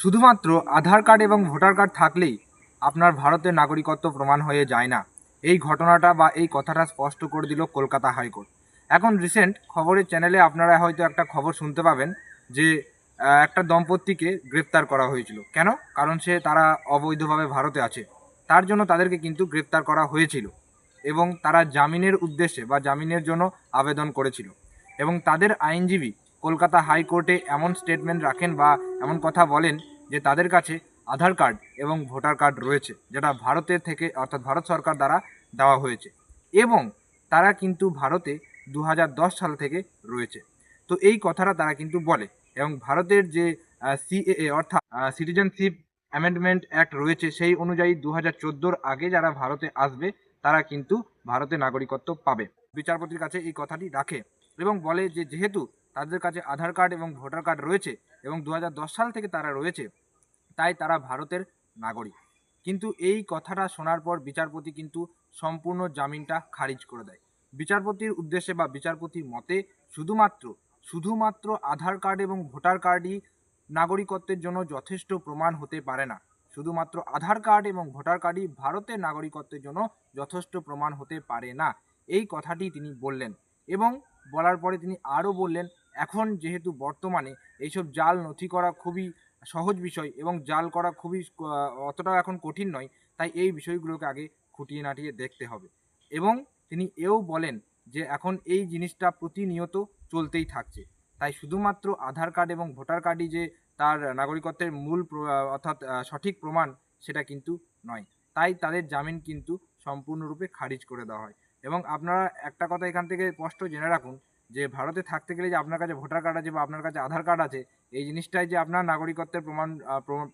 শুধুমাত্র আধার কার্ড এবং voter card থাকলেই আপনার ভারতের নাগরিকত্ব প্রমাণ হয়ে যায় না। এই ঘটনাটা বা এই কথাটা স্পষ্ট করে দিল কলকাতা হাইকোর্ট। এখন রিসেন্ট খবরের চ্যানেলে আপনারা হয়তো একটা খবর শুনতে পাবেন যে একটা দম্পতিকে গ্রেপ্তার করা হয়েছিল। কেন? কারণ সে তারা অবৈধভাবে ভারতে আছে। তার জন্য তাদেরকে কিন্তু গ্রেপ্তার করা হয়েছিল এবং তারা জামিনের উদ্দেশ্যে বা জামিনের জন্য আবেদন করেছিল। এবং তাদের আইনজীবী কলকাতা হাইকোর্টে এমন স্টেটমেন্ট রাখেন বা এমন কথা বলেন যে তাদের কাছে আধার কার্ড এবং ভোটার কার্ড রয়েছে, যেটা ভারতের থেকে, অর্থাৎ ভারত সরকার দ্বারা দেওয়া হয়েছে। এবং তারা কিন্তু ভারতে দু হাজার দশ সাল থেকে রয়েছে। তো এই কথাটা তারা কিন্তু বলে। এবং ভারতের যে সিএএ অর্থাৎ সিটিজেনশিপ অ্যামেন্ডমেন্ট অ্যাক্ট রয়েছে, সেই অনুযায়ী দু হাজার আগে যারা ভারতে আসবে, তারা কিন্তু ভারতে নাগরিকত্ব পাবে। বিচারপতির কাছে এই কথাটি রাখে এবং বলে যে যেহেতু তাদের কাছে আধার কার্ড এবং ভোটার কার্ড রয়েছে এবং দু হাজার দশ সাল থেকে তারা রয়েছে, তাই তারা ভারতের নাগরিক। কিন্তু এই কথাটা শোনার পর বিচারপতি কিন্তু সম্পূর্ণ জামিনটা খারিজ করে দেয়। বিচারপতির উদ্দেশ্যে বা বিচারপতির মতে শুধুমাত্র শুধুমাত্র আধার কার্ড এবং ভোটার কার্ডই নাগরিকত্বের জন্য যথেষ্ট প্রমাণ হতে পারে না। শুধুমাত্র আধার কার্ড এবং ভোটার কার্ডই ভারতের নাগরিকত্বের জন্য যথেষ্ট প্রমাণ হতে পারে না। এই কথাটি তিনি বললেন এবং বলার পরে তিনি আরও বললেন এখন যেহেতু বর্তমানে এইসব জাল নথি করা খুবই সহজ বিষয় এবং জাল করা খুবই অতটাও এখন কঠিন নয়, তাই এই বিষয়গুলোকে আগে খুঁটিয়ে নাটিয়ে দেখতে হবে। এবং তিনি এও বলেন যে এখন এই জিনিসটা প্রতিনিয়ত চলতেই থাকছে। তাই শুধুমাত্র আধার কার্ড এবং ভোটার কার্ডই যে তার নাগরিকত্বের মূল অর্থাৎ সঠিক প্রমাণ সেটা কিন্তু নয়। তাই তাদের জামিন কিন্তু সম্পূর্ণরূপে খারিজ করে দেওয়া হয়। এবং আপনারা একটা কথা এখান থেকে স্পষ্ট জেনে রাখুন যে ভারতে থাকতে গেলে যে আপনার কাছে ভোটার কার্ড আছে বা আপনার কাছে আধার কার্ড আছে, এই জিনিসটাই যে আপনার নাগরিকত্বের প্রমাণ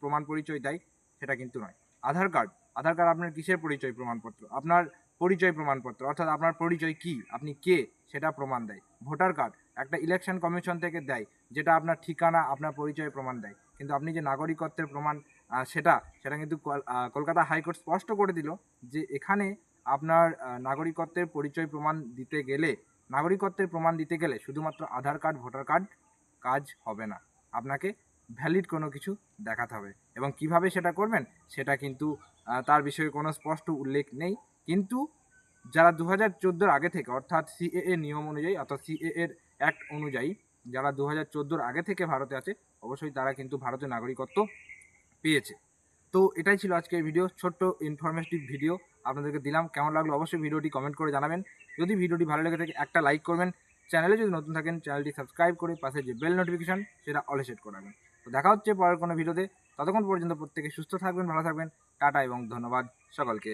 প্রমাণ- পরিচয় দেয়, সেটা কিন্তু নয়। আধার কার্ড আধার কার্ড আপনার কিসের পরিচয় প্রমাণপত্র? আপনার পরিচয় প্রমাণপত্র, অর্থাৎ আপনার পরিচয় কি, আপনি কে, সেটা প্রমাণ দেয়। ভোটার কার্ড একটা ইলেকশন কমিশন থেকে দেয়, যেটা আপনার ঠিকানা, আপনার পরিচয় প্রমাণ দেয়। কিন্তু আপনি যে নাগরিকত্বের প্রমাণ সেটা সেটা কিন্তু কল- কলকাতা হাইকোর্ট স্পষ্ট করে দিল যে এখানে আপনার নাগরিকত্বের পরিচয় প্রমাণ দিতে গেলে নাগরিকত্বের প্রমাণ দিতে গেলে শুধুমাত্র আধার কার্ড, ভোটার কার্ড কাজ হবে না। আপনাকে ভ্যালিড কোনো কিছু দেখাতে হবে। এবং কীভাবে সেটা করবেন, সেটা কিন্তু তার বিষয়ে কোনো স্পষ্ট উল্লেখ নেই। কিন্তু যারা দু হাজার চোদ্দোর আগে থেকে, অর্থাৎ সিএএ নিয়ম অনুযায়ী, অর্থাৎ সিএ এর অ্যাক্ট অনুযায়ী যারা দু হাজার চোদ্দোর আগে থেকে ভারতে আছে, অবশ্যই তারা কিন্তু ভারতের নাগরিকত্ব পেয়েছে। তো এটাই ছিল আজকের ভিডিও ছোট্ট ইনফরমেটিভ ভিডিও আপনাদেরকে দিলাম। কেমন লাগল অবশ্যই ভিডিওটি কমেন্ট করে জানাবেন। যদি ভিডিওটি ভালো লেগে থাকে, একটা লাইক করবেন। চ্যানেলে যদি নতুন থাকেন চ্যানেলটি সাবস্ক্রাইব করে পাশে যে বেল নোটিফিকেশান সেটা অলে সেট করাবেন তো দেখা হচ্ছে পরের কোনো ভিডিওতে ততক্ষণ পর্যন্ত প্রত্যেকে সুস্থ থাকবেন, ভালো থাকবেন। টাটা এবং ধন্যবাদ সকলকে।